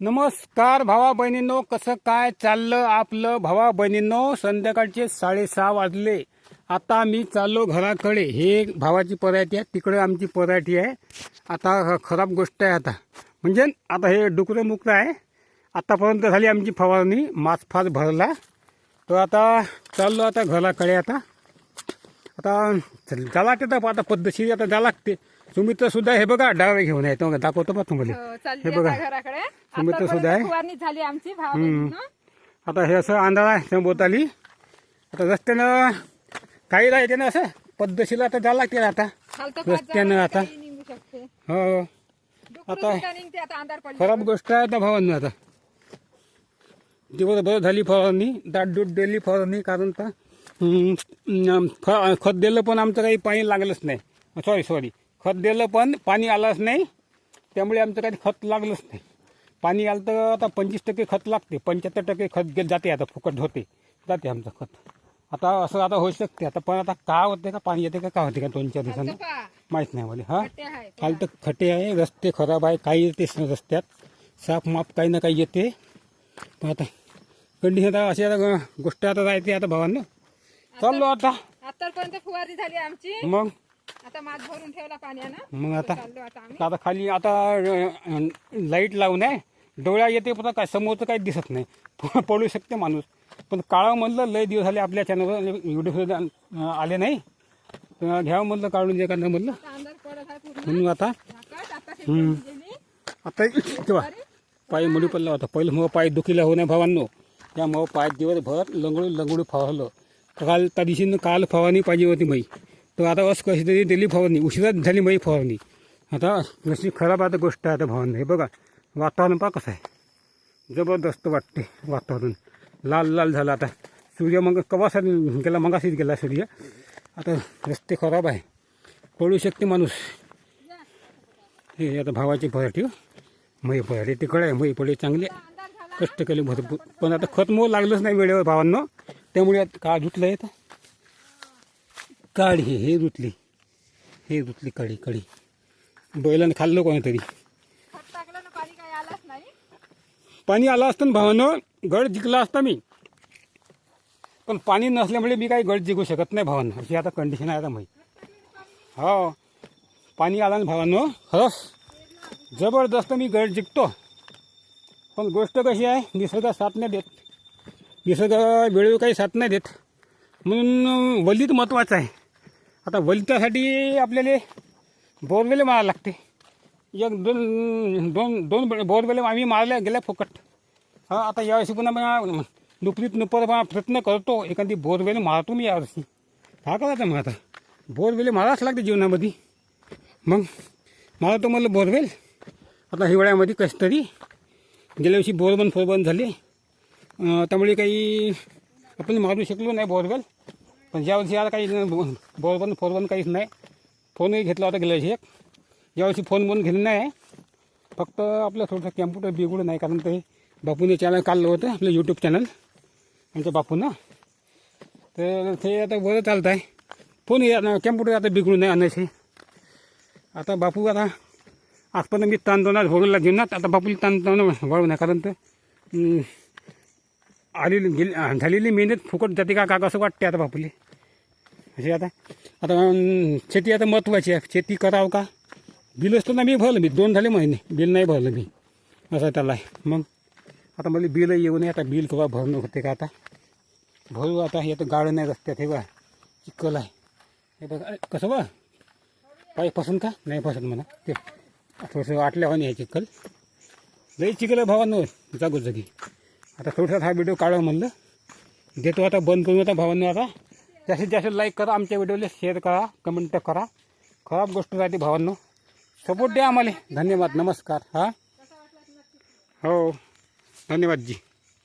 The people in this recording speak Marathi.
नमस्कार भावा बहिणींनो कसं काय चाललं आपलं भावा बहिणींनो? संध्याकाळचे साडेसहा वाजले. आता मी चाललो घराकडे. हे भावाची पराठी आहे तिकडे आमची पराठी आहे. आता खराब गोष्ट आहे आता. म्हणजे आता हे डुकरं मुक्त आहे. आतापर्यंत झाली आमची फवारणी मास फास भरला. तर आता चाललो आता घराकडे आता. आता चल- जा लागते तर आता पद्धतशीर आता जा लागते. तुम्ही तर सुद्धा हे बघा डावे घेऊन आहे तो दाखवतो बा तुम्हाला. हो, हे बघा. तुम्ही तर सुद्धा आहे. झाली आमची. आता हे असं अंधार आहे संभोवताली आता रस्त्यानं काही राहते ना असं. पद्धतशीर आता जा लागते आता. रस्त्यानं आता. हो. आता- खराब गोष्ट आहे आता भावांना आता. दिवसभर झाली फवारणी दाटदूट दिली फवारणी कारण अं, ख- खत दिलं पण आमचं काही पाणी लागलंच नाही. सॉरी सॉरी खत दिलं पण पाणी आलंच नाही. त्यामुळे आमचं काही खत लागलंच नाही. पाणी आलं तर आता पंचवीस टक्के खत लागते. पंच्याहत्तर टक्के खत गे- जाते आता फुकट होते. जाते आमचं खत. आता असं आता होऊ शकते. आता पण आता का होते का? पाणी येते का? का होते का? दोन चार दिवसांनी? माहीत नाही मला. हा? काल तर खटे आहे. रस्ते खराब आहे. काही येते रस्त्यात. साफ माप काही ना काही येते. पण आता कंडिशन आता अशी आता गोष्ट आता राहते आता भावांना. चाललो आता. आतापर्यंत फुवारणी झाली आमची. मग? आता मात भरून ठेवला पाण्यानं. मग आता चाललो आता आम्ही. आता खाली आता लाइट लावून आहे. डोळ्या येते पण काय समोरचं काही दिसत नाही. प- पडू शकते माणूस. पण काळा म्हणलं लय दिवस झाले आपल्या चॅनलवर व्हिडिओ आले नाही. तर घ्यावं म्हणलं काढून जे एखादं म्हणलं. आता अंधार पडत आहे पूर्ण. म्हणून आता आता गेली. आता तेव्हा पाय मुली पडला होता. पहिलं मग पाय दुखीला हो नाही भावांनो. त्यामुळं पाय दिवसभर लंगडू लंगडू फवारलं. काल त्या दिवशीनं काल फवारणी पाहिजे होती मई. तर आता असं कशी तरी दिली फवारणी. उशिराच झाली मई फवारणी. आता जशी खराब आता गोष्ट आहे आता फवारणी. हे बघा वातावरण पहा कसं आहे. जबरदस्त वाटते वातावरण. लाल लाल झालं आता. सूर्य मग कवासा गेला मगाशीच गेला सूर्य. आता रस्ते खराब आहे. पडू शकते माणूस. हे आता भावाची पराठी हो. मै पराठी तिकडे आहे. मही पडे चांगले कष्ट केले भरपूर. पण आता खत मोल लागलंच नाही वेळेवर भावांना. त्यामुळे आता का धुतलं येतं काळी हे हे धुतली. हे धुतली काळी काळी. बैलानं खाल्लं कोणीतरी. पाणी आलं असतं ना भावांनो गड जिंकला असता मी. पण पाणी नसल्यामुळे मी काही गड जिंकू शकत नाही भावांना. अशी आता कंडिशन आहे आता माहीत. हो. पाणी आलं ना भावांनो. खरंच. जबरदस्त मी गड जिंकतो. पण गोष्ट कशी आहे निसर्ग साथ नाही देत. निसर्ग वेळेवर काही साथ नाही देत. म्हणून वलित महत्त्वाचं आहे. आता वलितासाठी आपल्याला बोरवेले मारायला लागते. एक दोन दोन दोन बोरवेले आम्ही मारल्या गेल्या फुकट. हा आता यावर्षी पुन्हा नुकरीत नुपर प्रयत्न करतो एखादी बोरवेल मारतो मी यावर्षी. हा करायचं मग आता? बोरवेल मारावंच लागते जीवनामध्ये. मग मारतो म्हणलं बोरवेल. आता हिवाळ्यामध्ये कसं तरी गेल्या वर्षी बोरबंद फोरबंद झाले. त्यामुळे काही आपण मारू शकलो नाही बोरवेल पण ज्यावर्षी आता काही बो- बोरबंद काहीच नाही. फोनही घेतला होता गेल्या एक. यावर्षी फोन बनवून घेतलं नाही फक्त आपलं थोडंसं कॅम्प्युटर बिघडून नाही कारण ते बापूने चॅनल काढलं होतं आपलं यूट्यूब चॅनल आमच्या बापूनं. तर ते आता बरं चालत आहे फोन कॅम्प्युटर आता बिघडून नाही आणायचे आता बापू आता आजपर्यंत मी ताणतणाव भोगला घेऊन आता बापूला ताणतणाव वाढू नाही कारण तर आलेली गेली झालेली मेहनत फुकट जाते का का कसं वाटते आता बापूले? असे आता आता शेती आता महत्त्वाची आहे. शेती करावं का? बिल असतं ना मी भरलं मी दोन झाले महिने. बिल नाही भरलं मी. असं त्याला आहे. मग आता मला बिल येऊ नये आता बिल केव्हा भरणं होते का आता? भरू आता हे तर गाडं नाही रस्त्यात हे बा चिखल आहे. हे बघा कसं बा पाय पसंत का? नाही पसंत म्हणा. ते थोडंसं वाटल्या वाटल्यावानी आहे चिखल. लई चिखल आहे जागो जागोजागी. आता थोडंसं हा व्हिडिओ काढा म्हणलं. देतो आता बंद करून आता भावांनो आता. जास्तीत जास्त लाईक करा आमच्या व्हिडिओला शेअर करा कमेंट करा. खराब गोष्ट राहते भावांनो सपोर्ट द्या आम्हाला. धन्यवाद नमस्कार हां. हो धन्यवाद जी.